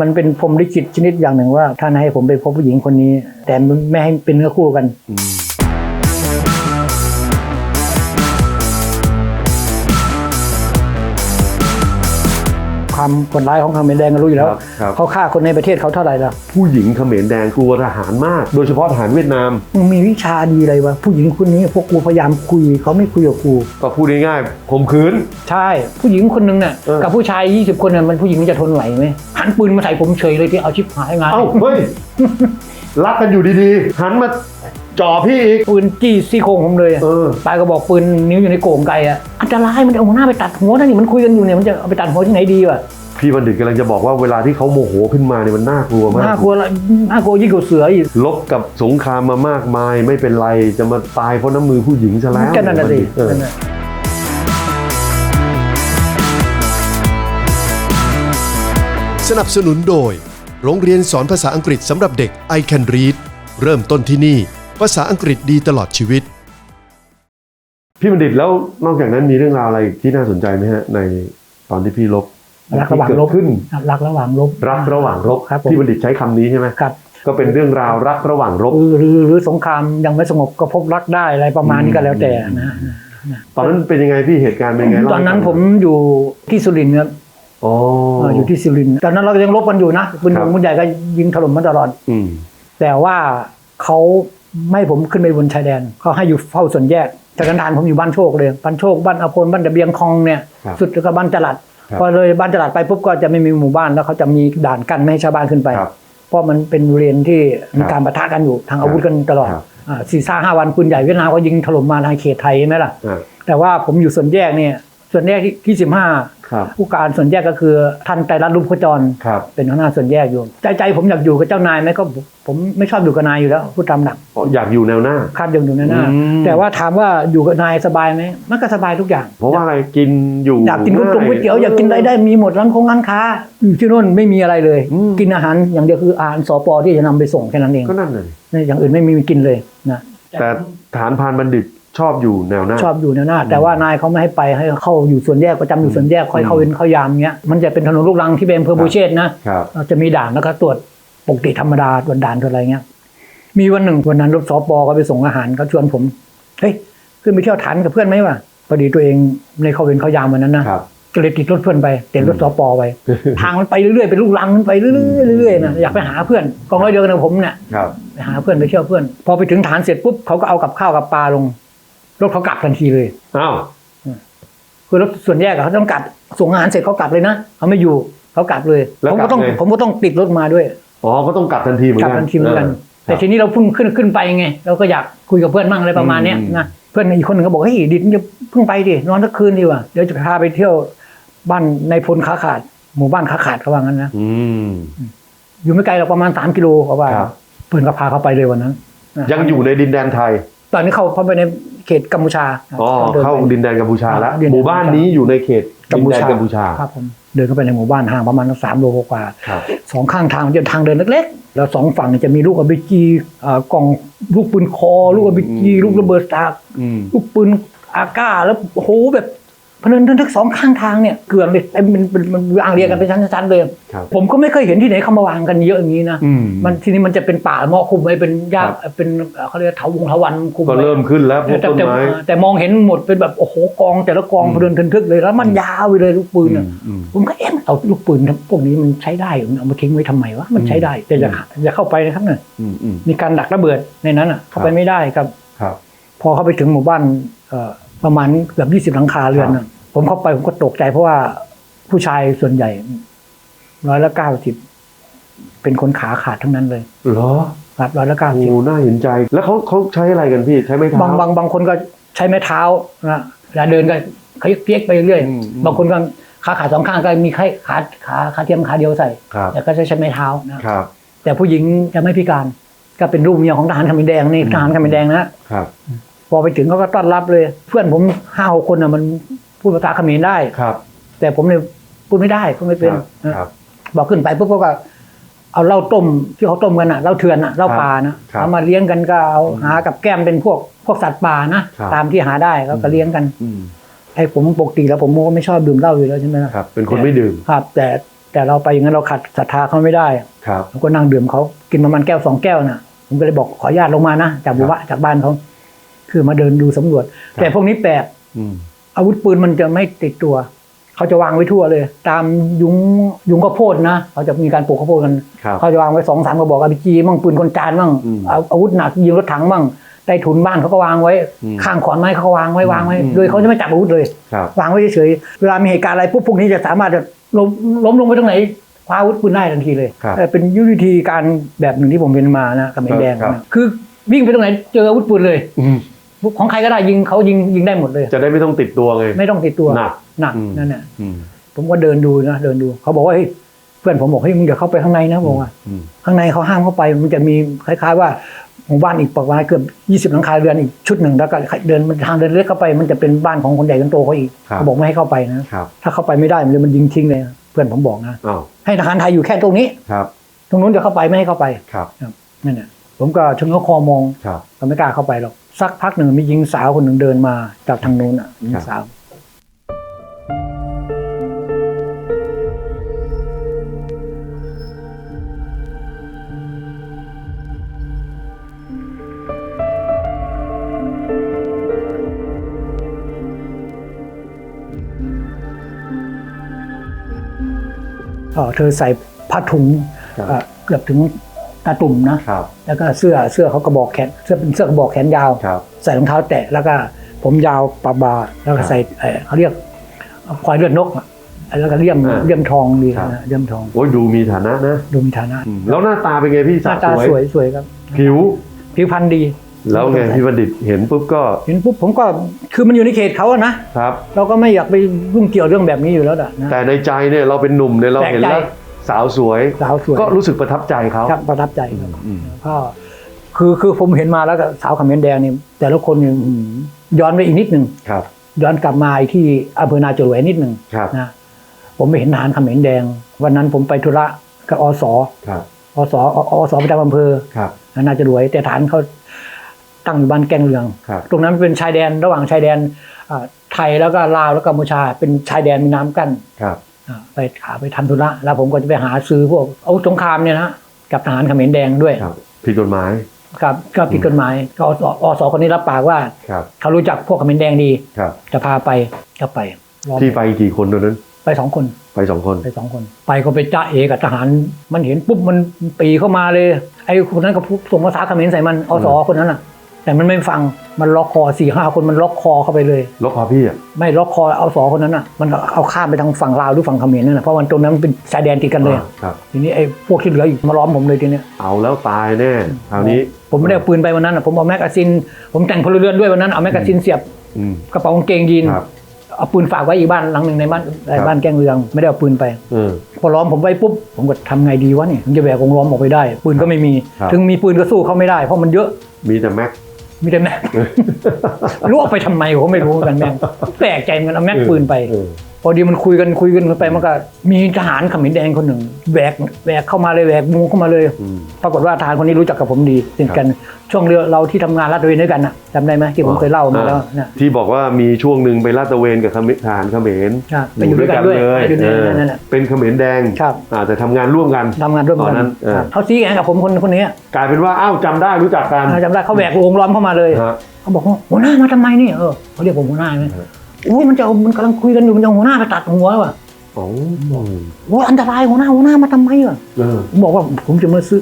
มันเป็นพรมลิขิตชนิดอย่างหนึ่งว่าท่านให้ผมไปพบผู้หญิงคนนี้ แต่ไม่ให้เป็นเนื้อคู่กัน ความกดร้ายของคาเมนแดงก็รู้อยู่แล้ว ครับครับ เขาฆ่าคนในประเทศเขาเท่าไหร่ล่ะผู้หญิงเขมรแดงกลัวทหารมาก โดยเฉพาะทหารเวียดนาม มึงมีวิชาดีอะไรวะผู้หญิงคนนี้พวกกูพยายามคุยเขาไม่คุยกับกู ก็พูดง่ายๆข่มขืน ใช่ ผู้หญิงคนหนึงเนี่ยเออ กับผู้ชาย 20 คนเนี่ยมันผู้หญิงมันจะทนไหวไหมหันปืนมาใส่ผมเฉยเลยที่เอาชิบหายงานเอ้าเฮ้ย รักกันอยู่ดีๆ หันมา จ่อพี่อีก ปืนจี้ซี่โครงผมเลยเออ ปลายก็บอกปืนนิ้วอยู่ในโก่งไก่อะอันตรายมันเอาหัวหน้าไปตัดหัวนั่นนี่มันคุยกันอยู่เนี่ยมันจะเอาไปตัดหัวที่ไหนดีวะพี่บัณฑิตกำลังจะบอกว่าเวลาที่เขาโมโหขึ้นมาเนี่ยมันน่ากลัวมากน่ากลัวละน่ากลัวยิ่งกว่าเสืออีก ลบกับสงครามมามากมายไม่เป็นไรจะมาตายเพราะน้ำมือผู้หญิงซะแล้วก็นั่นน่ะสิเออนั่นน่ะสนับสนุนโดย โรงเรียนสอนภาษาอังกฤษสำหรับเด็ก I Can Read เริ่มต้นที่นี่ ภาษาอังกฤษดีตลอดชีวิต พี่บัณฑิตแล้วนอกจากนั้นมีเรื่องราวอะไรที่น่าสนใจไหมฮะในตอนที่พี่ลบรักระหว่างที่รเกิบดขึ้นรักระหว่างรบรักระหว่างรบครับผมพี่บัณฑิตใช้คำนี้ใช่ไหมครับก็เป็นเรื่องราวรักระหว่างรบหรือหรือหรือสงครามยังไม่สงบก็พบรักได้อะไรประมาณนี้ก็แล้วแต่นะตอนนั้นเป็นยังไงพี่เหตุการณ์เป็นยังไงเล่าตอนนั้นให้ผฟัมงอยู่ที่สุรินทร์ครับอ๋อเอออยู่ที่สุรินทร์ตอนนั้นเรายังรบกันอยู่นะปืนครับปืนใหญ่ก็ยิงถล่มมาตลอดอืมแต่ว่าเขา ไม่ให้ผมขึ้นไปบนชายแดนเขาให้อยู่เฝ้าส่วนแยกจากนั้นทานผมอยู่บ้านโชคเลยบ้านโชคบ้านอภพลบ้านตะเบียงคองเนี่ยครับสุดแล้วก็บ้านจลัดครับพอเลยบ้านจลัดไปปุ๊บก็จะไม่มีหมู่บ้านแล้วเขาจะมีด่านกั้นไม่ให้ชาวบ้านขึ้นไปครับเพราะมันเป็นเรียนที่มีครับการปะทะกันอยู่ทางอาวุธกันตลอดครับอ่าสี่ซ่าห้าวันปืนใหญ่เวียดนามก็ยิงถล่มมาทางเขตไทยใช่ไหมล่ะอ่าแต่ว่าผมอยู่ส่วนแยกเนี่ยส่วนแยกที่ที่สิบห้าครับ ผู้การส่วนแยกก็คือท่านไตรรัตน์รุ่งโคจรครับเป็นหัวหน้าส่วนแยกอยู่ ใจใจผมอยากอยู่กับเจ้านายไหมก็ผมผมไม่ชอบอยู่กับนายอยู่แล้วพูดตามหลักอ๋ออยากอยู่แนวหน้าคาดยังอยู่ในหน้าอืมแต่ว่าถามว่าอยู่กับนายสบายไหมมันก็สบายทุกอย่าง เพราะว่าอะไรกินอยู่อยากกินก๋วยเตี๋ยวก๋วยเตี๋ยวง่อยากกินอะไรได้มีหมดร้านคงร้านค้าอยู่ที่นู่นไม่มีอะไรเลยอืมกินอาหารอย่างเดียวคืออาหารสปที่จะนำไปส่งแค่นั้นเองก็นั่นเลยอย่างอื่นไม่มีกินเลยนะแต่ฐานพรานบัณฑิต ชอบอยู่แนวหน้า ชอบอยู่ในหน้า แต่ว่านายเขาไม่ให้ไปให้เข้าอยู่ส่วนแยกประจำอยู่ส่วนแยกคอยเข้าเวรเข้ายามเงี้ยมันจะเป็นถนนลูกรังที่เป็นอำเภอบูเชษนะครับเราจะมีด่านแล้วก็ตรวจปกติธรรมดาตรวจด่านตรวจอะไรเงี้ยมีวันหนึ่งวันนั้นรถสปก็ไปส่งอาหารเขาชวนผมเฮ้ยขึ้นไปเที่ยวฐานกับเพื่อนไหมวะพอดีตัวเองในเข้าเวรเข้ายามวันนั้นนะครับก็เลยติดรถเพื่อนไปติดรถสปไปทางมันไปเรื่อยๆเป็นลูกรังมันไปเรื่อยๆเรื่อยๆนะอยากไปหาเพื่อนกองร้อยเดียวกันกับผมเนี่ยครับไปหาเพื่อนไปเที่ยวเพื่อน พอไปถึงฐานเสร็จปุ๊บเขาก็เอากับข้าวกับปลาลง รถเขากลับทันทีเลยอ้าวคือรถส่วนแยกอะเขาต้องกลับส่งอาหารเสร็จเขากลับเลยนะเขาไม่อยู่เขากลับเลยแล้วผมกลัก็บต้องไงผมก็ต้องติดรถมาด้วยอ๋อก็ต้องกลับทันทีเหมือนกลับกันทันทีเหมือนกันเออแต่ทีนี้เราเพิ่งขึ้นขึ้นไปไง เราก็อยากคุยกับเพื่อนบ้างอะไรประมาณเนี้ยอืมนะเพื่อนอีกคนหนึ่งก็บอกเฮ้ยดิดอย่าเพิ่งไปดินอนสักคืนดีกว่าเดี๋ยวจะพาไปเที่ยวบ้านในพลขาขาด หมู่บ้านขาขาดเขาว่างั้นนะอืมอยู่ไม่ไกลหรอกประมาณสามกิโลเขาว่าครับเพื่อนก็พาเขาไปเลยวันนั้นนะยังอยู่ในดินแดนไทย ตอนนี้เขาเข้าไปในเขตกัมพูชาอ๋อดินไป เข้าดินแดนกัมพูชาแล้ว ดินแดน หมู่บ้านนี้อยู่ในเขตกัมดินพูแดนชากัมพูชาครับผมเดินเข้าไปในหมู่บ้านห่างประมาณสามโลกว่าครับ สองข้างทางจะทางเดินเล็กๆ แล้วสองฝั่งเนี่ยจะมีลูกอ b บจีอ่ากล่องลูกปืนคอ ลูกอ b บจีอืม ลูกระเบิดสตาร์อืม ลูกปืนอาก้าแล้วโอ้โหแบบ พนันทั้งสองข้างทางเนี่ยเกลื่อนเลยเต็มเป็นเป็นมันวางเรียงกันเป็นชั้นๆเลยครับผมก็ไม่เคยเห็นที่ไหนเขามาวางกันเยอะอย่างนี้นะอืมมันทีนี้มันจะเป็นป่าเมาะคุมไว้เป็นหญ้าครับเป็นเขาเรียกเถาวงเถาวันคุมก็ไว้เริ่มขึ้นแล้วพวกแต่ต้นแต่ไม้แต่มองเห็นหมดเป็นแบบโอ้โหกอง แต่ละกองอืมพะเดินทึกๆเลยแล้วมันยาวไปเลยลูกปืนอือะมอืมผมก็เอ๊ะเอาลูกปืนพวกนี้มันใช้ได้เหรอเอามาทิ้งไว้ทำไมวะมันใช้ได้แต่อย่าอย่าเข้าไปนะครับเนี่ยอืมอืมมีการดักระเบิดในนั้นอะเข้าไปครับไม่ได้ครับครับพอเข้าไปถึงหมู่บ้านเอ่อ ประมาณเกือบยี่สิบหลังคาเรือนน่ะผมเข้าไปผมก็ตกใจเพราะว่าผู้ชายส่วนใหญ่ร้อยละเก้าสิบเป็นคนขาขาดทั้งนั้นเลยเหรอครับร้อยละเก้าโอ้สิบน่าเห็นใจ แล้วเขาเขาใช้อะไรกันพี่ใช้ไม้เท้าบางบางบางคนก็ใช้ไม้เท้านะเวลาเดินก็เพียกไปเรื่อยอืมอืมบางคนก็ขาขาดสองข้างก็มีแค่ขาขาขาเทียมขาเดียวใส่ครับแต่ก็จะใช้ไม้เท้านะครับ แต่ผู้หญิงจะไม่พิการ ก็เป็นลูกเมียของทหารขมิ้นแดงนี่อืมทหารขมิ้นแดงนะครับ พอไปถึงเขาก็ต้อนรับเลย เพื่อนผมห้าหกคนน่ะมันพูดภาษาเขมรได้ ครับ แต่ผมเนี่ยพูดไม่ได้พูดไม่เป็นครับนะครับบอกขึ้นไปปุ๊บเขาก็เอาเหล้าต้มที่เขาต้มกันอะเหล้าเถื่อนอะเหล้าป่านะครับเอามาเลี้ยงกันก็เอาหากับแก้มเป็นพวกพวกสัตว์ป่านะครับตามที่หาได้เขาก็เลี้ยงกันอืมไอ้ผมปกติแล้วผมก็ไม่ชอบดื่มเหล้าอยู่แล้วใช่ไหมล่ะครับ เป็นคนไม่ดื่มครับแต่แต่แต่เราไปอย่างนั้นเราขัดศรัทธาเขาไม่ได้ครับผมก็นั่งดื่มเขากินประมาณแก้วสองแก้วน่ะ ผมก็เลยบอกขออนุญาตลงมานะจากบุบะจากบ้านเขา คือมาเดินดูสำรวจครับแต่พวกนี้แปลกอืมอาวุธปืนมันจะไม่ติดตัว เขาจะวางไว้ทั่วเลย ตามยุงยุงข้าวโพดนะเขาจะมีการปลูกข้าวโพดกันครับเขาจะวางไว้สองสามกระบอกอาพีจีมั่งปืนคนจานมั่งอืมเอาอาวุธหนักยิงรถถังมั่งใต้ถุนบ้านเขาก็วางไว้อืมข้างขอนไม้เขาก็วางไว้วางไว้อืมโดยเขาจะไม่จับอาวุธเลยครับวางไว้เฉยๆเวลามีเหตุการณ์อะไรปุ๊บพวกนี้จะสามารถจะล้มล้มลงไปตรงไหนคว้าอาวุธปืนได้ทันทีเลยครับเออเป็นยุทธวิธีการแบบหนึ่งที่ผมเรียนมานะกับเมนแดงครับนะคือวิ่งไปตรงไหนเจออาวุธปืนเลยอืม ของใครก็ได้ยิงเขายิงยิงได้หมดเลย จะได้ไม่ต้องติดตัวไงไม่ต้องติดตัวหนักหนักอืมนั่นแหละอืมผมก็เดินดูนะเดินดูเขาบอกว่าเฮ้ยเพื่อนผมบอกเฮ้ยมึงอย่าเข้าไปข้างในนะบอกว่าอืมข้างในเขาห้ามเข้าไป มันจะมีคล้าย ๆ ว่าหมู่บ้านอีกประมาณเกือบยี่สิบหลังคาเรือนอีกชุดหนึ่งแล้วก็เดินมันทางเดินเล็กเข้าไป มันจะเป็นบ้านของคนใหญ่คนโตเขาอีกครับเขาบอกไม่ให้เข้าไปนะครับถ้าเข้าไปไม่ได้มันจะมันยิงทิ้งเลยนะเพื่อนผมบอกนะอ้าวให้ทหารไทยอยู่แค่ตรงนี้ครับ ตรงนู้นจะเข้าไปไม่ให้เข้าไปครับนั่นแหละผมก็ชะเง้อคอมองครับก็ไม่กล้าเข้าไปหรอก สักพักหนึ่งมีหญิงสาวคนหนึ่งเดินมาจากทางนู้นอะหญิงสาว เอ่อเธอใส่ผ้าถุงครับเอ่อเกือบถึง ตาตุ่มนะครับ แล้วก็เสื้อเสื้อเขากระบอกแขนเสื้อเป็นเสื้อกระบอกแขนยาว ครับ ใส่รองเท้าแตะแล้วก็ผมยาวปะบาแล้วก็ครับใส่เอ่อเขาเรียกควายเลือดนกอะแล้วก็เลี่ยมอ่าเลี่ยมทองดีครับ นะเลี่ยมทองโอ้ยดูมีฐานะนะดูมีฐานะอืมแล้วหน้าตาเป็นไงพี่หสาน้าวตาสวยสวยสวยครับผิว ผิวพรรณดี แล้วไงพี่บัณฑิตเห็นปุ๊บก็เห็นปุ๊บผมก็คือมันอยู่ในเขตเขาอะนะครับ เราก็ไม่อยากไปยุ่งเกี่ยวเรื่องแบบนี้อยู่แล้วอะนะแต่ในใจเนี่ยเราเป็นหนุ่มเนี่ยเราเห็นแปลกใจแล้ว สาวสวย สาวสวย ก็รู้สึกประทับใจเขาครับประทับใจครับอืม ก็คือคือผมเห็นมาแล้วก็สาวเขมรแดงนี่แต่ละคนเนี่ยอื้อหือย้อนไปอีกนิดหนึ่งครับ ย้อนกลับมาที่อำเภอนาจรวยนิดหนึ่งครับ นะผมไปเห็นทหารเขมรแดง วันนั้นผมไปธุระกับอสครับ อสออสประจำอำเภอครับ นาจรวย แต่ฐานเขาตั้งอยู่บ้านแกงเรือง ครับ ตรงนั้นเป็นชายแดนระหว่างชายแดนอ่าไทยแล้วก็ลาวแล้วก็กัมพูชา เป็นชายแดนมีน้ำกั้น ครับอ่า ไปขาไปทำธุระแล้วผมก็จะไปหาซื้อพวกอาวุธสงครามเนี่ยนะกับทหารเขมรแดงด้วยครับผิดกฎหมายครับก็ผิดกฎหมายก็อสอสคนนี้รับปากว่าครับเขารู้จักพวกเขมรแดงดีครับจะพาไปก็ไปรอบที่ไปกี่คนตอนนั้น ไปสองคนไปสองคนไปสองคน ไปก็ไปจ้าเอกับทหารมันเห็นปุ๊บมันปีเข้ามาเลยไอ้คนนั้นก็พูดส่งภาษาเขมรใส่มันอสอคนนั้นอะ แต่มันไม่ฟังมันล็อกคอสี่ห้าคนมันล็อกคอเข้าไปเลยลบพาพี่อะไม่ล็อกคอเอาสอคนนั้นอะมันเอาข้ามไปทางฝั่งลาวหรือฝั่งเขมรนั่นแหละเพราะมันตรงนั้นมันเป็นชายแดนติดกันเลยอ่าครับทีนี้ไอ้พวกที่เหลืออีกมาล้อมผมเลยทีเนี้ยเอาแล้วตายแน่คราวนี้ผมไม่ได้เอาปืนไปวันนั้นอะผมเอาแมกกาซิน ผมแต่งพลเรือนด้วยวันนั้นเอาแมกกาซินเสียบอืมกระเป๋ากางเกงยีนครับเอาปืนฝากไว้อีกบ้านหลังหนึ่งในบ้านในครับบ้านแกงเรืองไม่ได้เอาปืนไปเออพอล้อมผมไว้ปุ๊บผมก็ทำไงดีวะเนี่ยผมจะแบกวงล้อมออกไปได้ ปืนก็ไม่มีครับถึงมีปืนก็สู้เขาไม่ได้เพราะมันเยอะมีแต่แม็ก มีแต่แม็กรู้เอาไปทำไมผมก็ไม่รู้เหมือนกันแม่งแปลกใจเหมือนกันเอาแม็กปืนไปเออพอดีมันคุยกันคุยกันไปมันก็ มีทหารเขมรแดงคนหนึ่งแบกแบกเข้ามาเลยแบกมูเข้ามาเลยอืมปรากฏว่าทหารคนนี้รู้จักกับผมดีสนิทกัน ช่วงเรือเราที่ทำงานลาดตระเวนด้วยกันนะจำได้ไหมที่ผมเคยเล่ามาแล้วนะที่บอกว่ามีช่วงหนึ่งไปลาดตระเวนกับเขมรทหารเขมรครับไปอยู่ด้วยกันด้วยเลยไปอยู่ในเออนั่นน่ะเป็นเขมรแดงครับอ่าแต่ทำงานร่วมกันทำงานร่วมตอกันนนั้นเออครับเขาชี้แขนกับผมคนคนนี้กลายเป็นว่าอ้าวจำได้รู้จักกันจำได้เขาแบกวงล้อมเข้ามาเลยฮะเขาบอกว่าหัวหน้ามาทำไมนี่เออเขาเรียกผมหัวหน้าไหมครับ อุ้ยมันจะเอามันกำลังคุยกันอยู่มันจะเอาหัวหน้าไปตัดหัวว่ะอ๋อโอ้ยอันตรายหัวหน้าหัวหน้ามาทำไมอะเออผมบอกว่าผมจะมาซื้อ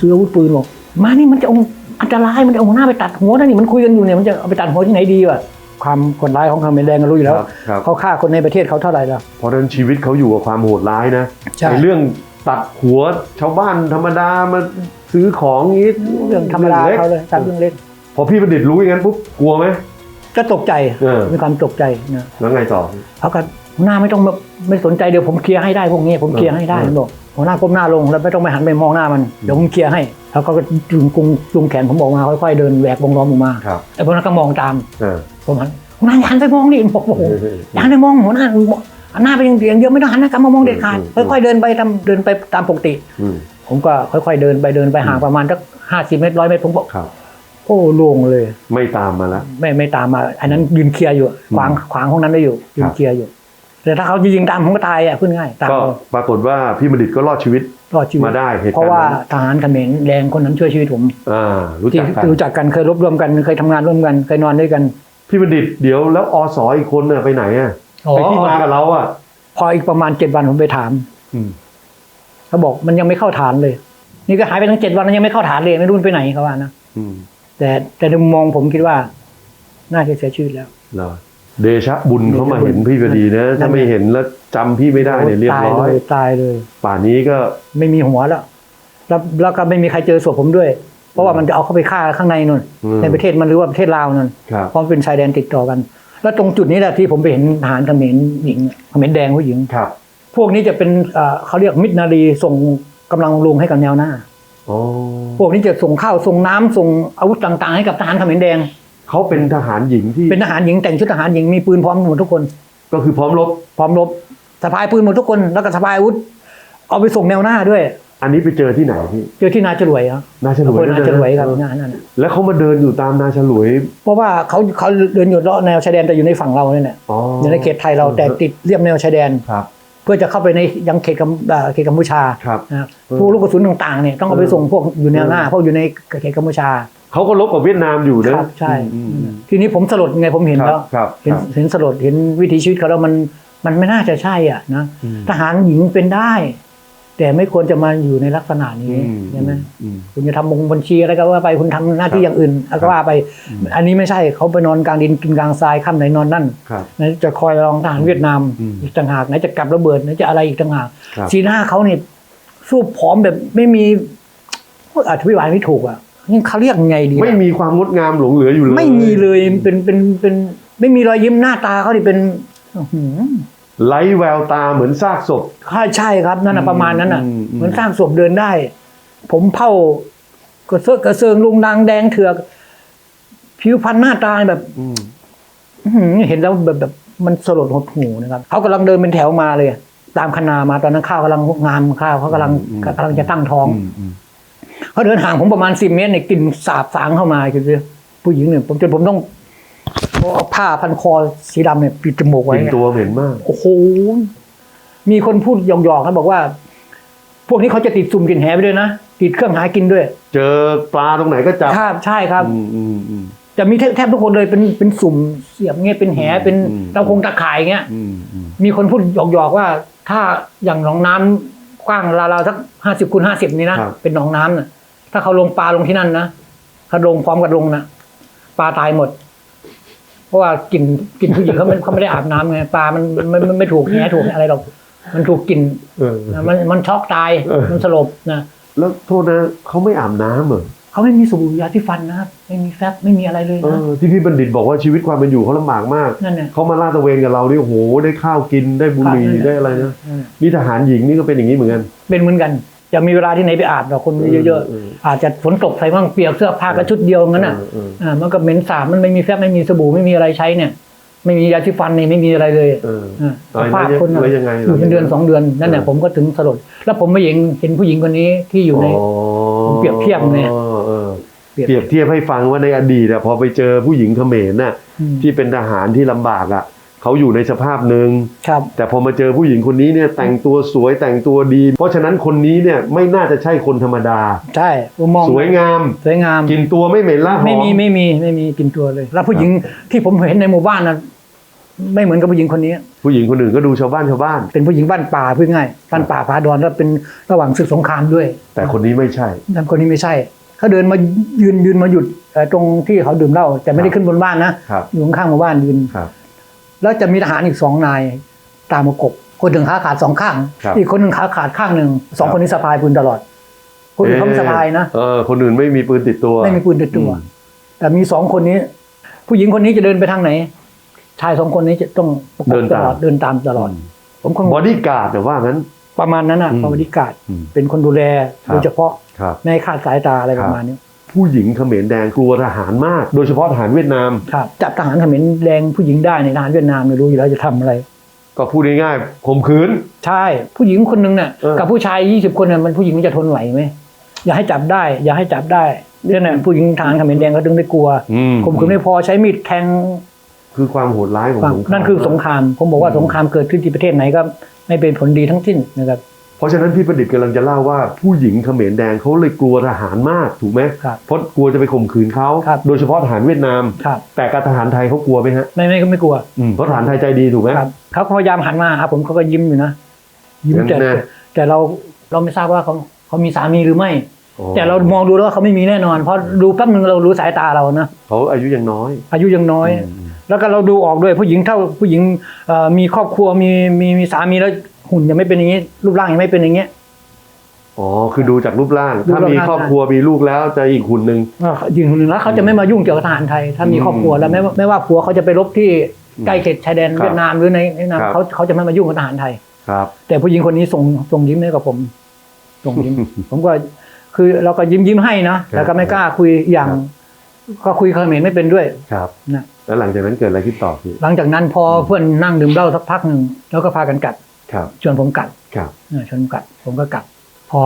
ซื้ออาวุธปืนบอกมานี่มันจะเอาอันตรายมันจะเอาหัวหน้าไปตัดหัวนะนี่มันคุยกันอยู่เนี่ยมันจะเอาไปตัดหัวที่ไหนดีวะความคนร้ายของเขมรแดงก็รู้อยู่แล้วครับครับ เขาฆ่าคนในประเทศเขาเท่าไหร่แล้ว เพราะฉะนั้นชีวิตเขาอยู่กับความโหดร้ายนะใช่ในเรื่องตัดหัวชาวบ้านธรรมดามาซื้อของนี้เรื่องธรรมดาล็กเขาเลยตัดเรื่องเล็กพอพี่บัณฑิตรู้อย่างนั้นปุ๊บกลัวไหม ก็ตกใจเออ มีความตกใจนะแล้วไงต่อ เขาก็หัวหน้าไม่ต้องมาไม่สนใจเดี๋ยวผมเคลียร์ให้ได้พวกนี้ผมเคลียร์ให้ได้เออบอกหัวหน้าก้มหน้าลงแล้วไม่ต้องไปหันไปมองหน้ามันเดี๋ยวผมเคลียร์ให้แล้วเขาก็จุงกุงจุงแขนผมออกมาค่อยๆเดินแหวกวงล้อมออกมาครับไอ้พวกนั้นก็มองตามเออผมหันหัวหน้าอย่าหันไปมองดิบอกโอ้โห อย่าหันไปมองหัวหน้าหันหน้าไปอย่างเดียวอย่างเดียวไม่ต้องหันหน้ากลับมามองเด็ดขาดอืมค่อยๆเดินไปตามเดินไปตามปกติ อืมผมก็ค่อยๆเดินไปเดินไปห่างประมาณสักห้าสิบเมตรร้อยเมตรผมบอกครับ โอ้โล่งเลย ไม่ตามมาแล้วไม่ไม่ตามมา อันนั้นยืนเคลียร์อยู่ขวางขวางห้องนั้นได้อยู่ยืนเคลียร์อยู่แต่ถ้าเขายิงตามผมก็ตายอะพูดง่ายตามก็เอาปรากฏว่าพี่บัณฑิตก็รอดชีวิตรอดชีวิตมาได้เหตุการณ์เพราะว่านั้นทหารเขมรแรงคนนั้นช่วยชีวิตผมอ่ารู้ที่จักกันรู้จักกันเคยรบรวมกันเคยทำงานร่วมกันเคยนอนด้วยกัน พี่บัณฑิตเดี๋ยวแล้วอสอีกคนน่ะไปไหนอะอ๋อไปที่มากับเราอะ พออีกประมาณเจ็ดวันผมไปถามอืมเขาบอกมันยังไม่เข้าฐานเลย นี่ก็หายไปทั้งเจ็ดวันแล้วยังไม่เข้าฐานเลยไม่รู้ไปไหนเขาว่านะอืม แต่แต่ในมุมมองผมคิดว่า น่าจะเสียชีวิตแล้ว เหรอเดชะบุญเขามาเห็นพี่พอดีนะ ถ้าไม่เห็นแล้วจำพี่ไม่ได้เนี่ยเรียบตายร้อเลยยตายเลย ป่านนี้ก็ไม่มีหัวแล้ว แล้วแล้วก็ไม่มีใครเจอศพผมด้วย เพราะว่ามันจะเอาเข้าไปฆ่าข้างในนู่น อืมในประเทศมันหรือว่าประเทศลาวนั่นครับเพราะมันเป็นชายแดนติดต่อกัน แล้วตรงจุดนี้แหละที่ผมไปเห็นทหารเขมรหญิงเขมรแดงผู้หญิง ครับ พวกนี้จะเป็นเอ่อเขาเรียกมิตรนารีส่งกำลังบำรุงให้กับแนวหน้าอ๋อ พวกนี้จะส่งข้าวส่งน้ำส่งอาวุธต่าง ๆ ให้กับทหารเขมรแดงเขาเป็นทหารหญิงที่เป็นทหารหญิงแต่งชุดทหารหญิงมีปืนพร้อมหมดทุกคน ก็คือพร้อมรบพร้อมรบสะพายปืนหมดทุกคนแล้วก็สะพายอาวุธ เอาไปส่งแนวหน้าด้วย อันนี้ไปเจอที่ไหนพี่เจอที่นาจรวยครับนาฉลวยอำเภอนาจรวยครับเออนานั่นน่ะแล้วเขามาเดินอยู่ตามนาฉลวย เพราะว่าเขาเขาเดินอยู่เลาะแนวชายแดนแต่อยู่ในฝั่งเราเนี่ยแหละอ๋อออยู่ในเขตไทยเราแต่ติดเรียบแนวชายแดนครับ เพื่อจะเข้าไปในยังเขตกัมอ่าเขตกัมพูชาครับนะครับเออพวกลูกกระสุนต่างๆเนี่ยต้องเอาไปส่งพวกอยู่แนวหน้าเออพวกอยู่ในเขตกัมพูชาเขาก็ลบกับเวียดนามอยู่นะครับใช่อืมอืมทีนี้ผมสลดไงผมเห็นครับแล้วครับเห็นครับเห็นสลดเห็นวิถีชีวิตเขาแล้วมันมันไม่น่าจะใช่อะนะอืมทหารหญิงเป็นได้ แต่ไม่ควรจะมาอยู่ในลักษณะนี้อืมใช่ไหมอืมคุณจะทำบงบัญชีอะไรก็ว่าไปคุณทำหน้าที่อย่างอื่นก็ว่าไป อันนี้ไม่ใช่เขาไปนอนกลางดินกินกลางทรายค่ำไหนนอนนั่นครับไหนจะคอยรองทหารเวียดนามอืมอีกต่างหากไหนจะกลับระเบิดไหนจะอะไรอีกต่างหากครับสีหน้าเขาเนี่ยสู้ผอมแบบไม่มีอธิบายไม่ถูกอะนี่เขาเรียกไงดีอะไม่มีความงดงามหลงเหลืออยู่เลย ไม่มีเลยเป็นเป็นเป็นไม่มีรอยยิ้มหน้าตาเขาที่เป็นอื้อหือ ไร้แววตาเหมือนซากศพ ใช่ใช่ครับนั่นอืน่ะมประมาณนั้นน่ะ อืมอืม เหมือนสร้างศพเดินได้ ผมเผ่ากระเซาะกระเซิงลุงดังแดงเถือก ผิวพรรณหน้าตาแบบ อืมอื้อหือเห็นแล้วแบบแบบมันสลดหดหูนะครับเขากำลังเดินเป็นแถวมาเลย ตามคณามาตอนนั้นข้าวกำลังงามข้าวเขากำลังกำลังจะตั้งท้อง อืมอืมเขาเดินห่างผมประมาณสิบเมตรเนี่ยกลิ่นสาบสางเข้ามาคือผู้หญิงเนี่ยผมจนผมต้อง เอาผ้าพันคอสีดำเนี่ยปิดจมูกกไว้ลิ่นเนี่ยตัวเหม็นมาก โอ้โหมีคนพูดหยอกๆกันบอกว่า พวกนี้เขาจะติดซุ่มกินแหไปด้วยนะติดเครื่องหากินด้วยเจอปลาตรงไหนก็จับครับใช่ครับ อืมอืมอืม จะมีแทบแทบทุกคนเลยเป็นเป็นสุ่มเสียบเงี้ยเป็นแหเป็นอืม ตะคงตะข่ายเงี้ย อืมอืมมีคนพูดหยอกๆว่า ถ้าอย่างหนองน้ำกว้างราวๆสักห้าสิบคูณห้าสิบนี่นะเป็นหนองน้ำน่ะถ้าเขาลงปลาลงที่นั่นนะเขาลงพร้อมกับลงนะปลาตายหมดเพ ราะว่ากลิ่นกลิ่นผู้หญิงเขาไม่เขาไม่ได้อาบน้ำไงปลามันมันมันไม่ถูกแหถูกอะไรหรอกมันถูกกลิ่นเออนะมันมันช็อกตายเออ มันสลบนะแล้วโทษนะเขาไม่อาบน้ำเหรอเขาไม่มีสบู่ยาที่ฟันนะครับไม่มีแฟบไม่มีอะไรเลยเอนะอที่พี่บัณฑิตบอกว่าชีวิตความเป็นอยู่เขาลำบากมากนั่นน่ะเขามาลาดตระเวนกับเรานี่โอ้โหได้ข้าวกินได้บุหรี่ครับ ได้อะไรนะนั่นน่ะนี่ทหารหญิงนี่ก็เป็นอย่างนี้เหมือนกัน เป็นเหมือนกัน จะมีเวลาที่ไหนไปอาบหรอกคนเยอะเออเออๆอาจจะฝนตกใส่บ้างเปียกเสื้อผ้าก็ชุดเดียวงั้นน่ะเออเอออ่ามันก็เหม็นสาบมันไม่มีแฟบไม่มีสบู่ไม่มีอะไรใช้เนี่ย ไม่มียาที่ฟันนี่ไม่มีอะไรเลยเอออ่าเอาสภาพคนแล้วยังไงอยู่เป็นเดือนสองเดือนนั่นแหละเออผมก็ถึงสลดแล้วผมไม่เห็นเห็นผู้หญิงคนนี้ที่อยู่ในอ๋อผมเปรียบเทียบเนี่ยออเออเปรียบเปรียบเทียบให้ฟังว่าในอดีตอะพอไปเจอผู้หญิงเขมรน่ะอืมที่เป็นทหารที่ลำบากอะ เขาอยู่ในสภาพหนึ่งครับ แต่พอมาเจอผู้หญิงคนนี้เนี่ยแต่งตัวสวยแต่งตัวดี เพราะฉะนั้นคนนี้เนี่ยไม่น่าจะใช่คนธรรมดา ใช่ผมมองสวยงาม สวยงามกินตัวไม่เหม็นละหอม ไม่มีไม่มีไม่มีกินตัวเลย แล้วผู้หญิงที่ผมเห็นในหมู่บ้านนะไม่เหมือนกับผู้หญิงคนนี้ ผู้หญิงคนอื่นก็ดูชาวบ้านชาวบ้าน เป็นผู้หญิงบ้านป่าพูดง่ายบ้านป่าผาดอนแล้วเป็นระหว่างศึกสงครามด้วยแต่คนนี้ไม่ใช่ นั่นคนนี้ไม่ใช่ เขาเดินมายืนยืนมาหยุดเอ่อตรงที่เขาดื่มเหล้าแต่ไม่ได้ขึ้นบนบ้านนะครับ อยู่ข้างๆหมู่บ้านยืน ครับ แล้วจะมีทหารอีกสองนายตามมากบคนหนึ่งขาขาดสองข้าง ครับอีกคนหนึ่งขาขาดข้างหนึ่งสองครับคนนี้สะพายปืนตลอด คนอื่นเขาไม่สะพายนะเออคนอื่นไม่มีปืนติดตัว ไม่มีปืนติดตัวอืม แต่มีสองคนนี้ ผู้หญิงคนนี้จะเดินไปทางไหน ชายสองคนนี้จะต้องประกบตลอดเดินตามตลอด ผมคงบอดี้การ์ดแต่ว่างั้น ประมาณนั้นอะอืมปฏิการดอืมเป็นคนดูแลครับ โดยเฉพาะครับ ไม่ให้คลาดสายตาอะไรคปรับระมาณนี้ ผู้หญิงเขมรแดงกลัวทหารมาก โดยเฉพาะทหารเวียดนาม ครับจับทหารเขมรแดงผู้หญิงได้ในทหารเวียดนามไม่รู้อยู่แล้วจะทำอะไร ก็พูดง่ายๆข่มขืน ใช่ผู้หญิงคนหนึ่งเนี่ยเออ กับผู้ชายยี่สิบคนเนี่ยมันผู้หญิงมันจะทนไหวไหมอย่าให้จับได้ อย่าให้จับได้เนี่ยนะผู้หญิงทหารเขมรแดงเขาดึงได้กลัวอืมข่มขืนไม่พอใช้มีดแทงคือความโหดร้ายของความสงครามนั่นคือสงครามผมบอกว่าสงครามเกิดขึ้นที่ประเทศไหนก็ไม่เป็นผลดีทั้งสิ้นนะครับ เพราะฉะนั้นพี่ประดิษฐ์กำลังจะเล่าว่าผู้หญิงเขมรแดงเขาเลยกลัวทหารมากถูกไหมครับเพราะกลัวจะไปข่มขืนเขาครับโดยเฉพาะทหารเวียดนาม ครับ แต่การทหารไทยเขากลัวไหมฮะไม่ไม่ไม่กลัวอืมเพราะทหารไทยใจดีถูกไหม ครับเขาพยายามหันมาหาผมเขาก็ยิ้มอยู่นะยิ้มแต่แน่แต่เราเราไม่ทราบว่าเขาเขามีสามีหรือไม่ อ๋อแต่เรามองดูแล้วว่าเขาไม่มีแน่นอน เพราะดูแป๊บนึงเรารู้สายตาเรานะเขาอายุยังน้อยอายุยังน้อย อืมแล้วก็เราดูออกด้วยผู้หญิงเท่าผู้หญิงเอ่อมีครอบครัวมีมีมีสามีแล้ว หุ่นยังไม่เป็นอย่างนี้ รูปร่างยังไม่เป็นอย่างเงี้ยอ๋อคือดูจากรูปร่างรูปถ้าร่างมีครอบครัวมีลูกแล้วจะอีกหุ่นหนึ่งอ่ายืนหุ่นหนึ่งแล้วเขาจะไม่มายุ่งเกี่ยวกับทหารไทย ถ้ามีอืมครอบครัวแล้วไม่ว่าไม่ว่าผัวเขาจะไปรบที่ใกล้เขตชายแดนครับเวียดนามหรือในในนั้นครับเขาเขาจะไม่มายุ่งกับทหารไทยครับ แต่ผู้หญิงคนนี้ส่งส่งยิ้มให้กับผมส่งยิ้ม ผมก็คือเราก็ยิ้มยิ้มให้นะแล้วก็ไม่กล้าคุยอย่าง ก็คุยเขมรไม่เป็นด้วยครับนะแล้วหลังจากนั้นเกิดอะไรขึ้นต่อพี่หลังจากนั้นพอเพื่อนนั่งดื่มเหล้าสักพักหนึ่งแล้วก็พากันกัด ครับชวนผมกัดครับเออชวนผมกัดผมก็กัดพอ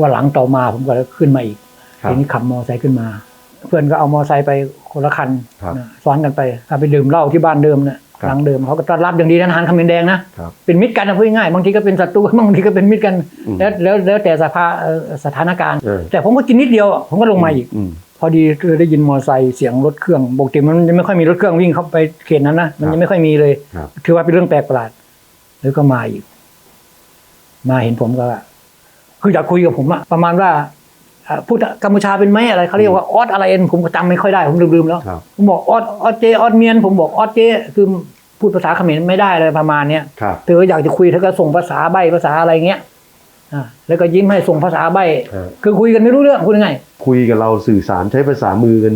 วันหลังต่อมาผมก็ขึ้นมาอีกครับทีนี้ขับมอไซค์ขึ้นมา เพื่อนก็เอามอไซค์ไปคนละคันครับนะซ้อนกันไปพาไปดื่มเหล้าที่บ้านเดิมเนี่ยครับหลังเดิมเขาก็ต้อนรับอย่างดีนะทหารเขมรแดงนะครับเป็นมิตรกันนะพูดง่ายๆบางทีก็เป็นศัตรูบางทีก็เป็นมิตรกันอืมแล้วแล้วแล้วแต่สภาเอ่อสถานการณ์เออแต่ผมก็กินนิดเดียวอะผมก็ลงมาอีกอืมพอดีได้ยินมอไซค์เสียงรถเครื่องปกติมันยังไม่ค่อยมีรถเครื่องวิ่งเข้าไปเขตนั้นนะมันยังไม่ค่อยมีเลยครับถือว่าเป็นเรื่องแปลกประหลาด แล้วก็มาอีก มาเห็นผมก็ว่าคืออยากคุยกับผมอะประมาณว่าอ่าพูดกัมพูชาเป็นไหมอะไรเขาเรียกว่าออสอะไรเอ็นผมก็จำไม่ค่อยได้ผมลืมๆแล้วครับผมบอกออสออสเจออสเมียน ผมบอกออสเจคือพูดภาษาเขมรไม่ได้เลยประมาณเนี้ยครับเธออยากจะคุยเธอก็ส่งภาษาใบภาษาอะไรเงี้ยอ่าแล้วก็ยิ้มให้ส่งภาษาใบเออคือคุยกันไม่รู้เรื่องคุยยังไง คุยกับเราสื่อสารใช้ภาษามือกัน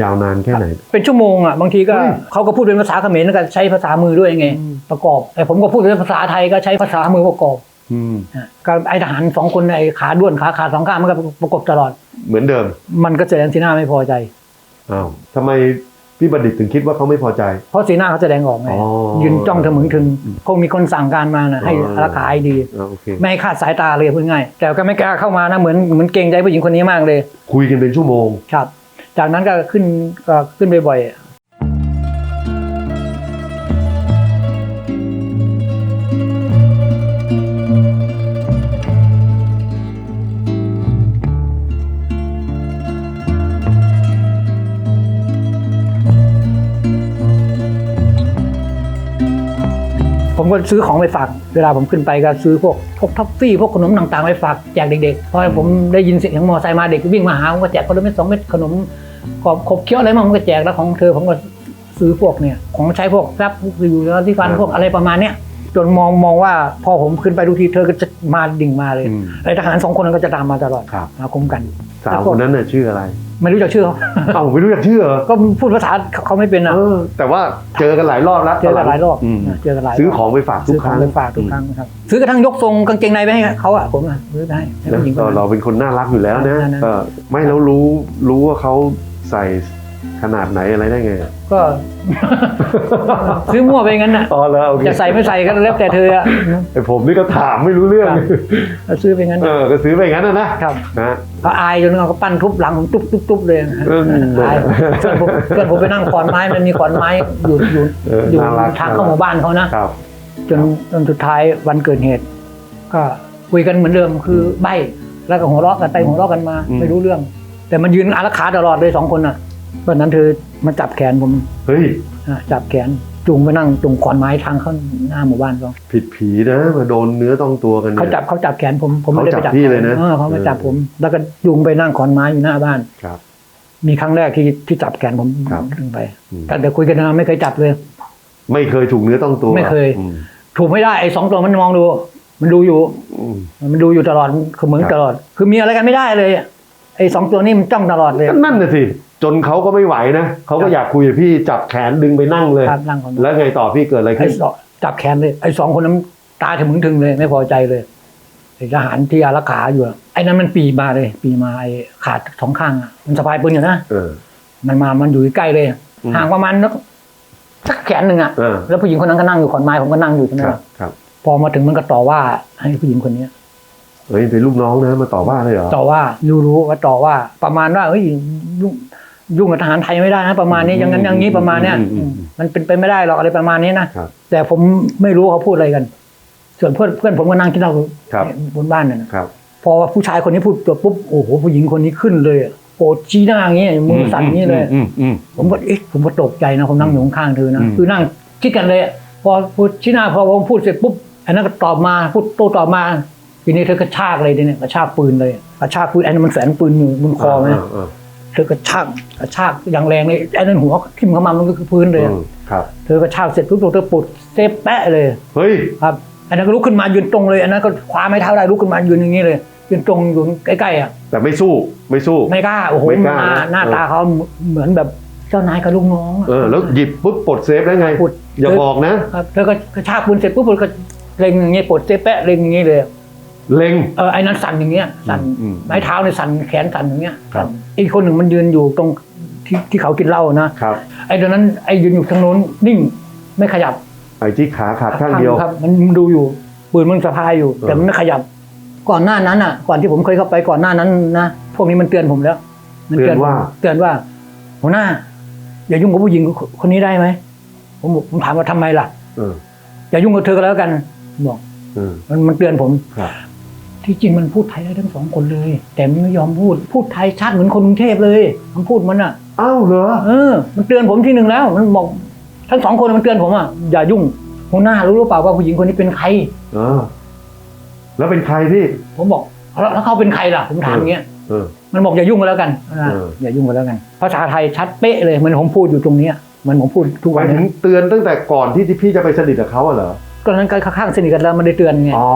ยาวนานแค่ไหน เป็นชั่วโมงอะบางทีก็เฮ้ยเขาก็พูดเป็นภาษาเขมรแล้วก็ใช้ภาษามือด้วยไง ประกอบแต่ผมก็พูดเป็นภาษาไทยก็ใช้ภาษามือประกอบอืมอะก็ไอทหารสองคนไอขาด้วนขาขาดสองข้างมันก็ประกบตลอด เหมือนเดิม มันก็แสดงสีหน้าไม่พอใจอ้าวทำไมพี่บัณฑิตถึงคิดว่าเขาไม่พอใจ เพราะสีหน้าเขาแสดงออกไงอ๋อยืนจ้องเถมึงถึงคงมีคนสั่งการมานะให้อ๋อรักษาให้ดีอ่าโอเคไม่ให้คาดสายตาเลยพูดง่ายแต่ก็ไม่กล้าเข้ามานะเหมือนเหมือนเกรงใจผู้หญิงคนนี้มากเลย คุยกันเป็นชั่วโมงครับ จากนั้นก็ขึ้นขึ้นบ่อย ผมก็ซื้อของไปฝาก เวลาผมขึ้นไปก็ซื้อพวกพวกท็อฟฟี่พวกขนมต่างๆไปฝากแจกเด็กๆเพราะผมได้ยินเสียงมอไซค์มาเด็กวิ่งมาหาผมก็แจกคนละเม็ดสองเม็ดขนมกรอบขบเคี้ยวอะไรมั่งผมก็แจกแล้วของเธอผมก็ซื้อพวกเนี่ยของใช้พวกแฟบอยู่แล้วที่ฟันครับพวกอะไรประมาณเนี้ยจนมองมองว่าพอผมขึ้นไปทุกทีเธอก็จะมาดิ่งมาเลยอืมไอ้ทหารสองคนนั้นก็จะตามมาตลอดครับมาคุ้มกันสาวคนนั้นน่ะชื่ออะไร ไม่รู้จักชื่อเขาเอ้าไม่รู้จักชื่อเหรอก็พูดภาษาเขาไม่เป็นอะเออแต่ว่าเจอกันหลายรอบแล้วเจอกันหลายรอบมเจอกันหลายรอบซื้อของไปฝากทุซื้กอคของรั้งไปฝากทุกครั้งครับซื้อกระทั่งยกทรงกางเกงในไปให้เขาอะผมอะซื้อไปให้ให้นะผู้หญิงคนก็นั้น เราเป็นคนน่ารักอยู่แล้วนะนั่นๆก็ไม่แล้วรู้รู้ว่าเขาใส่ ขนาดไหนอะไรได้ไงก็ ซื้อมั่วไปงั้นน่ะอ๋อแล้วโอเคจะใส่ไม่ใส่ก็แล้วแต่เธออะไอผมนี่ก็ถามไม่รู้เรื่องครับซื้อไปงั้นเออก็ซื้อไปอย่างนั้นนะนะครับ นะเขาอายจนเขาก็ปั้นทุบหลังผมตุ๊บตุ๊บตุ๊บเลยนะเอออายเพื่อนผมเพื่อนผมไปนั่งขอนไม้มันมีขอนไม้อยู่อยู่เอออยู่น่ารัก ทางเข้าหมู่บ้านเขานะครับ จนจนสุดท้ายวันเกิดเหตุ ก็คุยกันเหมือนเดิมคือใบแล้วก็หัวเราะกันไปหัวเราะกันมา อืม ไม่รู้เรื่อง แต่มันยืนอารักขาตลอดเลยสองคนน่ะ วันนั้นเธอมาจับแขนผมเฮ้ยอะจับแขนจูงไปนั่งตรงขอนไม้ทางเข้าหน้าหมู่บ้านเขาผิดผีนะมาโดนเนื้อต้องตัวกันนี่ย เขาจับเขาจับแขนผมผมไม่ได้ไปเขาจัจับบพี่เลยนะออเขามาจับเออผม แล้วก็จูงไปนั่งขอนไม้อยู่หน้าบ้าน ครับมีครั้งแรกที่ที่จับแขนผมครับดึงไปอืม แต่เดี๋ยวคุยกันนะไม่เคยจับเลย ไม่เคยถูกเนื้อต้องตัวไม่เคย อืมถูกไม่ได้ไอ้สองตัวมันมองดู มันดูอยู่ อืม มันดูอยู่ตลอดคือเหมือนครับตลอด คือมีอะไรกันไม่ได้เลยอะไอ้สองตัวนี้มันจ้องตลอดเลย ก็นั่นน่ะสิ จนเขาก็ไม่ไหวนะเขาก็อยากคุยกับพี่จับแขนดึงไปนั่งเลยครับนั่งขอนไม้แล้วไงต่อพี่เกิดอะไรไอ้ขึ้นสองจับแขนเลยไอ้สองคนนั้นตาถึงมึงถึงเลยไม่พอใจเลยไอ้ทหารที่อารักขาอยู่อะไอ้นั้นมันปีมาเลย ปีมาไอ้ขาดสองข้างอะมันสะพายปืนอยู่นะเออ มันมามันอยู่ใกล้เลยอืม ห่างประมาณนักสักแขนหนึ่งอะเออแล้วผู้หญิงคนนั้นก็นั่งอยู่ขอนไม้ผมก็นั่งอยู่ใช่ไหมครับครับพอมาถึงมันก็ต่อว่า ให้ผู้หญิงคนเนี้ย เฮ้ยเป็นลูกน้องนะมาต่อว่าเลยเหรอ ต่อว่ารู้รู้ว่าต่อว่าประมาณว่าเฮ้ยลูก ยุ่งกับทหารไทยไม่ได้นะประมาณนี้อย่างนั้นอย่างนี้ประมาณเนี้ยอืมอืมอืมมันเป็นไปไม่ได้หรอกอะไรประมาณนี้นะครับแต่ผมไม่รู้เขาพูดอะไรกัน ส่วนเพื่อนเพื่อนผมก็นั่งกินเหล้าครับบนบ้านเนี่ยนะครับพอผู้ชายคนนี้พูดจบปุ๊บโอ้โหผู้หญิงคนนี้ขึ้นเลยอะโกรธชี้หน้าอย่างเงี้ยมือสั่นอย่างงี้เลยอืมอืมผมก็เอ๊ะผมก็ตกใจนะผมนั่งอยู่ข้างๆเธอนะอืมคือนั่งคิดกันเลยอะพอพูดชี้หน้าพอผมพูดเสร็จปุ๊บอันนั้นก็ตอบมาพูดโต้ตอบมาทีนี้เธอกระชากเลยทีนี้กระชากปืนเลยกระชากปืนไอ้นั่นมันแฝงปืนอยู่บนคอไหมาา เธอกระชากกระชากอย่างแรงเลยไอ้นั่นหัวทิ่มเข้ามามันก็คือพื้นเลยอะอืมครับเธอกระชากเสร็จปุ๊บเธอปลุดเซฟแปะเลย เฮ้ยครับอันนั้นก็ลุกขึ้นมายืนตรงเลย อันนั้นก็คว้าไม้เท้าได้ลุกขึ้นมายืนอย่างนี้เลยยืนตรงอยู่ใกล้ๆอะแต่ไม่สู้ไม่สู้ ไม่กล้าโอ้โหไม่กล้าหน้านะหน้าเออ ตาเขาเหมือนแบบเจ้านายกับลูกน้องะเออแล้วหยิบปุ๊บปลดเซฟได้ไง ปลด อย่าบอกนะ ครับเธอก็กระชากปืนเสร็จปุ๊บเธอก็เล็งอย่างเงี้ยปลดเซฟแปะเล็งอย่างงี้เลย เล็ง เออไอ้นั้นสั่นอย่างเงี้ยสั่นอืมไม้เท้าเนี่ยสั่นแขนสั่นอย่างเงี้ยครับ อีกคนหนึ่งมันยืนอยู่ตรงที่ที่เขากินเหล้านะครับไอ้ตอนนั้นไอ้ยืนอยู่ทางโน้นนิ่งไม่ขยับไอ้ที่ขาขาดข้างเดียว ครับ มันดูอยู่ปืนมันสะพายอยู่ แต่มันไม่ขยับ ก่อนหน้านั้นอะ ก่อนที่ผมเคยเข้าไปก่อนหน้านั้นนะพวกนี้มันเตือนผมแล้วมัเตือนว่า ผมเตือนว่าหัวหน้าอย่ายุ่งกับผู้หญิงคนนี้ได้ไหมผมบอกผมถามว่าทำไมล่ะเอออย่ายุ่งกับเธอก็แล้วกันบอก เออมันมันเตือนผม ครับ ที่จริงมันพูดไทยได้ทั้งสองคนเลย แต่มันไม่ยอมพูด พูดไทยชัดเหมือนคนกรุงเทพเลยมันพูดมันอะ อ้าวเหรอเออ มันเตือนผมที่หนึ่งแล้ว มันบอก ทั้งสองคนมันเตือนผมอะอย่ายุ่งหัวหน้ารู้หรือเปล่าว่าผู้หญิงคนนี้เป็นใคร เออ แล้วเป็นใครพี่ ผมบอกแล้วแล้วเขาเป็นใครล่ะ ผมถามอย่างเงี้ยเออ มันบอกอย่ายุ่งกันแล้วกันนะเออ อย่ายุ่งกันแล้วกัน ภาษาไทยชัดเป๊ะเลยเหมือนผมพูดอยู่ตรงเนี้ยเหมือนผมพูดทุกหวัมานยถึงนี้เตือนตั้งแต่ก่อนที่พี่จะไปสนิทกับเขาอะเหรอ ตอนนั้นก็ข้างๆสนิทกันแล้วมันได้เตือนไงอ๋อ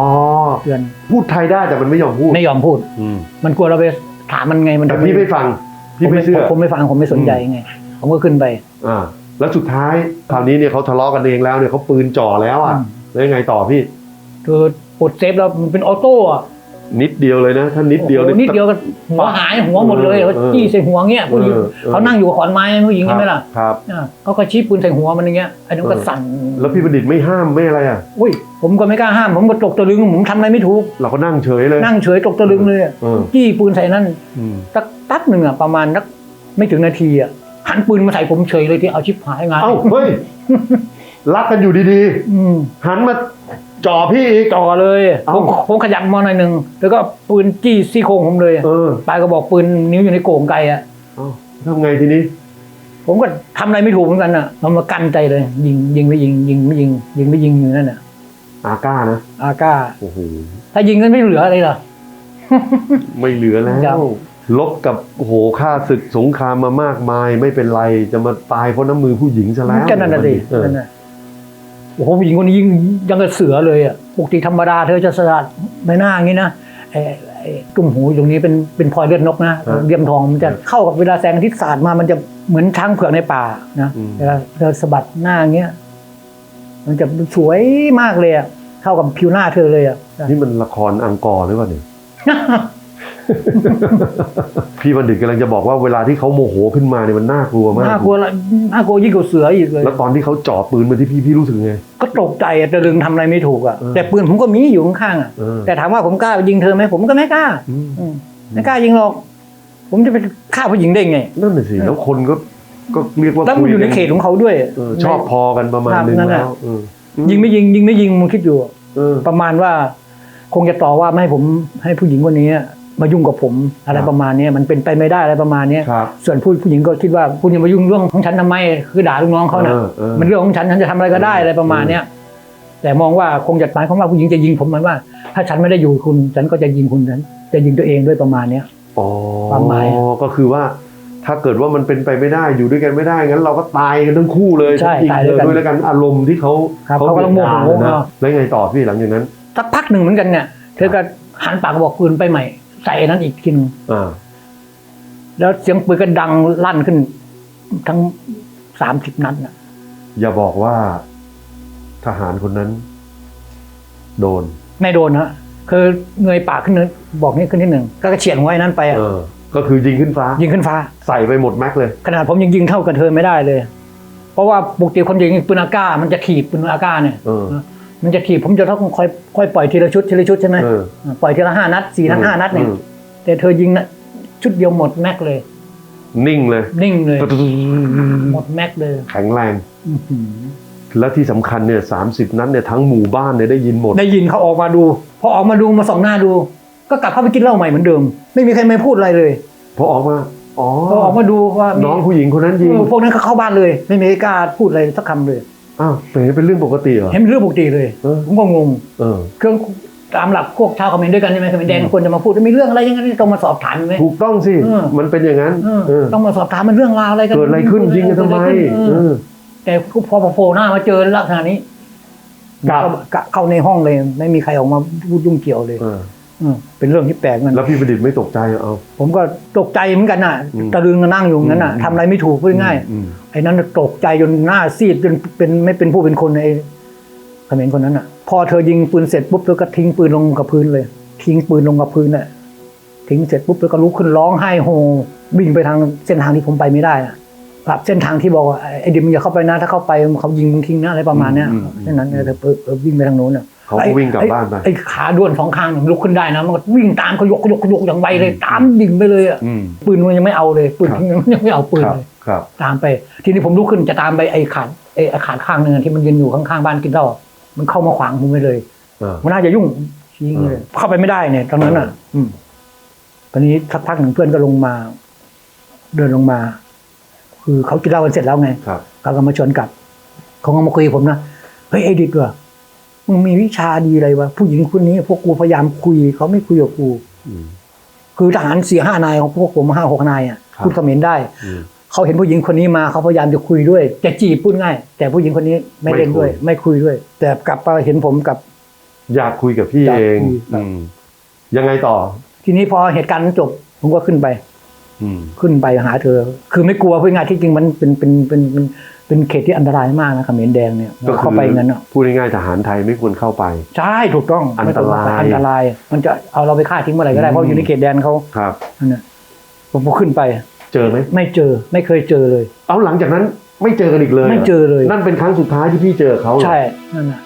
เตือนพูดไทยได้แต่มันไม่ยอมพูดไม่ยอมพูดอืมมันกลัวเราไปถามมันไงมันแต่พี่ไม่ฟังพี่ไม่เชื่อผมผมไม่ฟังผมไม่สนใจไง ผมก็ขึ้นไปอ่าแล้วสุดท้ายคราวนี้เนี่ยเขาทะเลาะกันเองแล้วเนี่ยเขาปืนจ่อแล้วอะอืมแล้วยังไงต่อพี่คือปลดเซฟแล้วมันเป็นออโต้อะ นิดเดียวเลยนะถ้านิดเดียวโอ้นี่โหนิดเดียวก็หัวหายหัวหมดเลยเออแล้วจี้ใส่หัวเงี้ยผู้หญิงเออเออเขานั่งอยู่กับขอนไม้ผู้หญิงใช่ไหมล่ะครับอ่าเขาก็ชี้ปืนใส่หัวมันอย่างเงี้ยไอ้นั่นก็เออสั่นแล้วพี่บัณฑิตไม่ห้ามไม่อะไรอะอุ้ยผมก็ไม่กล้าห้ามผมก็ตกตะลึงผมทำอะไรไม่ถูก เราก็นั่งเฉยเลยนั่งเฉยตกตะลึงเลยอะเออจี้ปืนใส่นั่นอืมสักแป๊บหนึ่งอะประมาณนักไม่ถึงนาทีอะหันปืนมาใส่ผมเฉยเลยที่เอาชิปหายงานเอ้าเฮ้ยรักกันอยู่ดีอืมๆหันมา จ่อพี่อีก จ่อเลยเอ้า ผมผมขยับมอหน่อยหนึ่งแล้วก็ปืนจี้ซี่โครงผมเลยเออปลายก็บอกปืนนิ้วอยู่ในโก่งไกลอะเอ้าทำไงทีนี้ ผมก็ทำอะไรไม่ถูกเหมือนกันอะมันมากั้นใจเลย ยิงยิงไม่ยิง ยิงไม่ยิง ยิงไม่ยิงอยู่นั่นอะอาก้านะอาก้า โอ้โหถ้ายิงก็ไม่เหลืออะไรหรอ ไม่เหลือแล้ครัวบลบกับโอ้โหฆ่าศึกสงครามมามากมาย ไม่เป็นไรจะมาตายเพราะน้ำมือผู้หญิงซะแล้วก็นั่นน่ะดิเออนั่นน่ะ โอ้โหผู้หญิงคนนี้ยิงยังกับเสือเลยอะปกติธรรมดาเธอจะสลัดใบหน้าอย่างนี้นะไอ้ไอ้ตุ้มหูตรงนี้เป็นเป็นพลอยเลือดนกนะเลี่ยมทองมันจะเข้ากับเวลาแสงอาทิตย์สาดมามันจะเหมือนช้างเผือกในป่านะเวลาเธอสะบัดหน้าอย่างเงี้ยมันจะสวยมากเลยอะเข้ากับผิวหน้าเธอเลยอะนี่มันละครอังกอร์หรือเปล่าเนี่ย พี่บัณฑิตกำลังจะบอกว่าเวลาที่เขาโมโหขึ้นมาเนี่ยมันน่ากลัวมาก น่ากลัวละน่ากลัวยิ่งกว่าเสืออีกเลย แล้วตอนที่เขาจ่อปืนมาที่พี่พี่รู้สึกไง ก็ตกใจอะจะลึงทำอะไรไม่ถูกอะเออแต่ปืนผมก็มีอยู่ข้างๆอะเออ แต่ถามว่าผมกล้าไปยิงเธอไหมผมก็ไม่กล้าอืมอืมไม่กล้ายิงหรอก ผมจะไปฆ่าผู้หญิงได้ไง นั่นน่ะสิเออแล้วคนก็ก็เรียกว่าแล้วมันอยู่ในกัเขตของเขาด้วย เออชอบพอกันประมาณครับนึงนั่นแหแล้ละ วเออยิงไม่ยิงยิงไม่ยิงมึงคิดอยู่ เออ ประมาณว่า คงจะต่อว่าไม่ให้ผมให้ผู้หญิงคนนี้ มายุ่งกับผมอะไรครับประมาณเนี้ยมันเป็นไปไม่ได้อะไรประมาณเนี้ยครับส่วนผู้ผู้หญิงก็คิดว่าคุณจะมายุ่งเรื่องของฉันทำไมคือด่าลูกน้องเขาน่ะเออเออมันเรื่องของฉันฉันจะทำอะไรก็ได้อะไรประมาณเนี้ยแต่มองว่าคงจะหมายความว่าผู้หญิงจะยิงผมมันว่า ถ้าฉันไม่ได้อยู่คุณฉันก็จะยิงคุณฉันจะยิงตัวเองด้วยประมาณเนี้ยอ๋อความหมายก็คือว่า ถ้าเกิดว่ามันเป็นไปไม่ได้อยู่ด้วยกันไม่ได้งั้นเราก็ตายกันทั้งคู่เลยใช่ทั้งยิงตายเธด้วยอกันด้วยแล้วกันอารมณ์ที่เขาครับเขากำลังโมโหเดือดร้อนนะเนอะแล้วไงต่อพี่หลังจากนั้นสักพักหนึ่งเหมือนกันเนี่ยเธอก็หันปากกระบอกปืนไปใหม่ ใส่อันนั้นอีกทีหนึงอ่าแล้วเสียงปืนก็ดังลั่นขึ้น ทั้งสามสิบนัดน่ะ อย่าบอกว่าทหารคนนั้น โดน ไม่โดนฮะคือเงยปากขึ้นนิดบอกนี่ขึ้นนิดหนึ่งก็เฉียดหัวไอ้นั้นไปอะเออ ก็คือยิงขึ้นฟ้า ยิงขึ้นฟ้า ใส่ไปหมดแม็กเลย ขนาดผมยังยิงเท่ากับเธอไม่ได้เลย เพราะว่าปกติคนยิงปืนอากาศมันจะถีบปืนอากาศเนี่ยเออ มันจะถีบผมจะต้องค่อยค่อยปล่อยทีละชุดทีละชุดใช่ไหมเออ ปล่อยทีละห้านัดสี่นัดห้านัดเนี่ยอืม แต่เธอยิงนะชุดเดียวหมดแม็กเลยอนิ่งเลย นิ่งเลยหมดแม็กเลยแข็งแรง อื้อหือและที่สำคัญเนี่ยสานัดเนี่ยทั้งหมู่บ้านเนี่ยได้ยินหมด ได้ยินเขาออกมาดู พอออกมาดูมาส่องหน้าดู ก็กลับเข้าไปกินเหล้าใหม่เหมือนเดิม ไม่มีใครไม่พูดอะไรเลยพอออกมา อ๋อ พอออกมาดูว่ามีน้องผู้หญิงคนนั้นยิง เออพวกนั้นก็เข้าบ้านเลย ไม่มีใครกล้าพูดอะไรสักคำเลย อ้าวเป็นเป็นเรื่องปกติเหรอ เห็นเป็นเรื่องปกติเลยเออผมก็งงเออเครื่องตามหลักพวกชาวคอมเมนต์ด้วยกันใช่ไหมคอมเมนต์แดงควรจะมาพูดมีเรื่องอะไรยังไงต้องมาสอบถามไหมถูกต้องสิเออมันเป็นอย่างนั้นเออเออต้องมาสอบถามมันเรื่องราวอะไรกันเกิดอะไรขึ้นยิงกันทำไมเกิดอะไรขึ้นเอเอออแต่พอโผล่หน้ามาเจอลักษณะนี้ครับเข้าเข้าในห้องเลย ไม่มีใครออกมาพูดยุ่งเกี่ยวเลย เออเออเป็นเรื่องที่แปลกมันแล้วพี่ประดิษฐ์ไม่ตกใจเหรอเอาผมก็ตกใจเหมือนกันน่ะอืมตะลึงนั่งอยู่อย่างนั้นน่ะอืมทำอะไรไม่ถูกพูดง่ายอืมๆไอ้นั้นน่ะตกใจจนหน้าซีดจนเป็นไม่เป็นผู้เป็นคนไอ้เขมรคนนั้นน่ะ พอเธอยิงปืนเสร็จปุ๊บเธอก็ทิ้งปืนลงกับพื้นเลย ทิ้งปืนลงกับพื้นน่ะทิ้งเสร็จปุ๊บเธอก็ลุกขึ้นร้องไห้โฮวิ่งไปทางเส้นทางที่ผมไปไม่ได้น่ะกลับเส้นทางที่บอกว่าไอ้ดิมงอย่าเข้าไปนะถ้าเข้าไปเขายิงมึงทิ้งนะอะไรประมาณเนี้ยอืมอืมเส้นนั้นเออเธอเออเออวิ่งไปทางโน้นน่ะ เขาก็วิ่งกลับบ้านไปไอ้ขาด้วนสองข้างหนึ่งลุกขึ้นได้นะมันก็วิ่งตามเขายกเขายกเขายกอย่างไวเลย ตามดิ่งไปเลยอะอืมปืนมันยังไม่เอาเลยปืนครับยังยังไม่เอาปืนครับเลยครับตามไป ทีนี้ผมลุกขึ้นจะตามไปไอ้ขาดไอ้ไอ้ขาดข้างหนึ่งอะที่มันยืนอยู่ข้างๆบ้านกินเหล้าอะมันเข้ามาขวางผมไปเลยเออมันน่าจะยุ่งยิงเลยเข้าไปไม่ได้เนี่ยตอนนั้นอะ อืมตอนนี้สักพักหนึ่งเพื่อนก็ลงมา เดินลงมา คือเขากินเหล้ากันเสร็จแล้วไงครับเขาก็มาชวนกลับเขาก็มาคุยกับผมนะเฮ้ยไอ้ดิดว่ะ มึงมีวิชาดีอะไรวะผู้หญิงคนนี้ พวกกูพยายามคุยเขาไม่คุยกับกูอืมคือทหารสี่ห้านายของพวกผมห้าหกนายอะครับพูดเขมรได้อืมเขาเห็นผู้หญิงคนนี้มาเขาพยายามจะคุยด้วยจะจีบพูดง่าย แต่ผู้หญิงคนนี้ไม่เล่นด้วย ไม่คุยไม่คุยด้วย แต่กลับมาเห็นผมกับอยากคุยกับพี่อยากเองคุยครับอืมยังไงต่อ ทีนี้พอเหตุการณ์นั้นจบ ผมก็ขึ้นไปอืมขึ้นไปหาเธอ คือไม่กลัวพูดง่ายที่จริงมันเป็นเป็นเป็น เป็นเป็นเขตที่อันตรายมากนะเขมรแดงเนี่ยก็เราคืเข้าไปงั้นอะพูดง่ายๆทหารไทยไม่ควรเข้าไป ใช่ถูกต้องอันตรายไม่ต้องอันตราย มันจะเอาเราไปฆ่าทิ้งเมื่อไหร่ก็ได้อืมเพราะอยู่ในเขตแดนเขาครับนั่นน่ะผมพอขึ้นไป เจอไหมไม่เจอไม่เคยเจอเลย เอาหลังจากนั้นไม่เจอกันอีกเลยหรไม่เจอเลย นั่นเป็นครั้งสุดท้ายที่พี่เจอเขาเหรอใช่นั่นน่ะแล้ว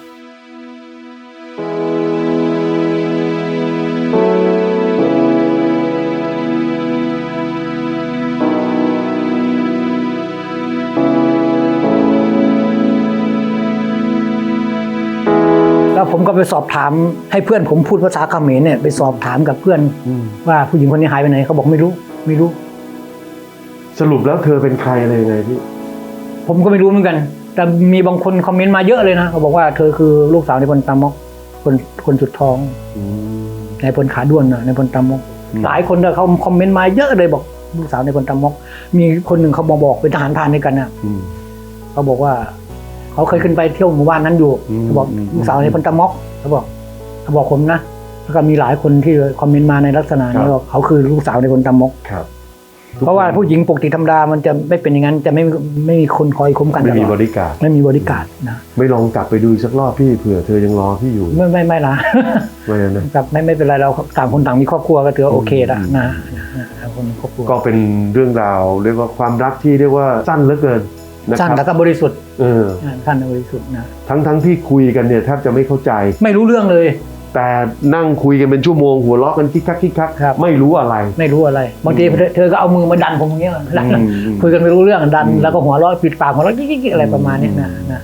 ผมก็ไปสอบถามให้เพื่อนผมพูดภาษาเขมรเนี่ยไปสอบถามกับเพื่อนอืมว่าผู้หญิงคนนี้หายไปไหนเขาบอกไม่รู้ไม่รู้ สรุปแล้วเธอเป็นใครอะไรยังไงพี่ผมก็ไม่รู้เหมือนกัน แต่มีบางคนคอมเมนต์มาเยอะเลยนะเขาบอกว่าเธอคือลูกสาวในพลตามกคนคนสุดท้องอืมในพลขาด้วนนะในพลตามกอืมหลายคนเนี่ยเขาคอมเมนต์มาเยอะเลยบอกลูกสาวในพลตามกมีคนหนึ่งเขาบอกบอกเป็นทหารพรานด้วยกันนะอืมเขาบอกว่า เขาเคยขึ้นไปเที่ยวหมู่บ้านนั้นอยู่อืมเขาบอกอืมลูกสาวในพลตามกเขาบอกเขาบอกผมนะแล้วก็มีหลายคนที่คอมเมนต์มาในลักษณะนี้ว่าเขาคือลูกสาวในพลตามกครับเพราะว่าผู้หญิงปกติธรรมดามันจะไม่เป็นอย่างนั้นจะไม่ไม่มีคนคอยคุ้มกันตไม่ลมีอดบริการดไม่มีบริการนะไม่ลองกลับไปดูอีกสักรอบพี่เผื่อเธอยังรอพี่อยู่ ไม่ไม่ไม่ละไม่นะกับไม่ไม่เป็นไรเราต่างคนต่างมีครอบครัวก็ถือว่าโอเคละอืมนะนะนะนะคนมีครอบครัวก็เป็นเรื่องราวเรียกว่าความรักที่เรียกว่าสั้นเหลือเกิน นะคสั้นรับแล้วก็บริสุทธิ์เออนะสั้นและบริสุทธิ์นะทั้งทั้งที่คุยกันเนี่ยแทบจะไม่เข้าใจ ไม่รู้เรื่องเลย แต่นั่งคุยกันเป็นชั่วโมงหัวเราะกันคิกคักคิกคักครับไม่รู้อะไร ไม่รู้อะไรบางทีเธอเธอก็เอามือมาดันผมอย่างเงี้ยดันอืมอืมคุยกันไม่รู้เรื่องดันอืมแล้วก็หัวเราะปิดปากหัวเราะกิ๊กๆอะไรประมาณเนี้ยนะนะ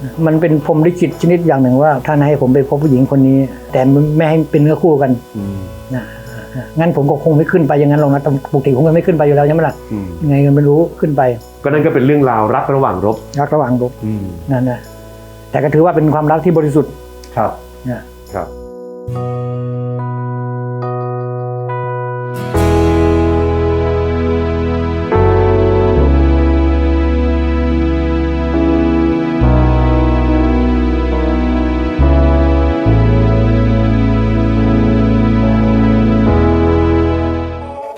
นะมันเป็นพรหมลิขิตชนิดอย่างหนึ่งว่าท่านให้ผมไปพบผู้หญิงคนนี้ แต่ไม่ให้เป็นเนื้อคู่กันอืมนะนะ งั้นผมก็คงไม่ขึ้นไปอย่างนั้นหรอกนะแต่ปกติผมก็ไม่ขึ้นไปอยู่แล้วใช่ไหมล่ะอืมยังไงก็ไม่รู้ขึ้นไป ก็นั่นก็เป็นเรื่องราวรักระหว่างรบ รักระหว่างรบอืมนั่นนะแต่ก็ถือว่าเป็นความรักที่บริสุทธิ์ครับนะครับ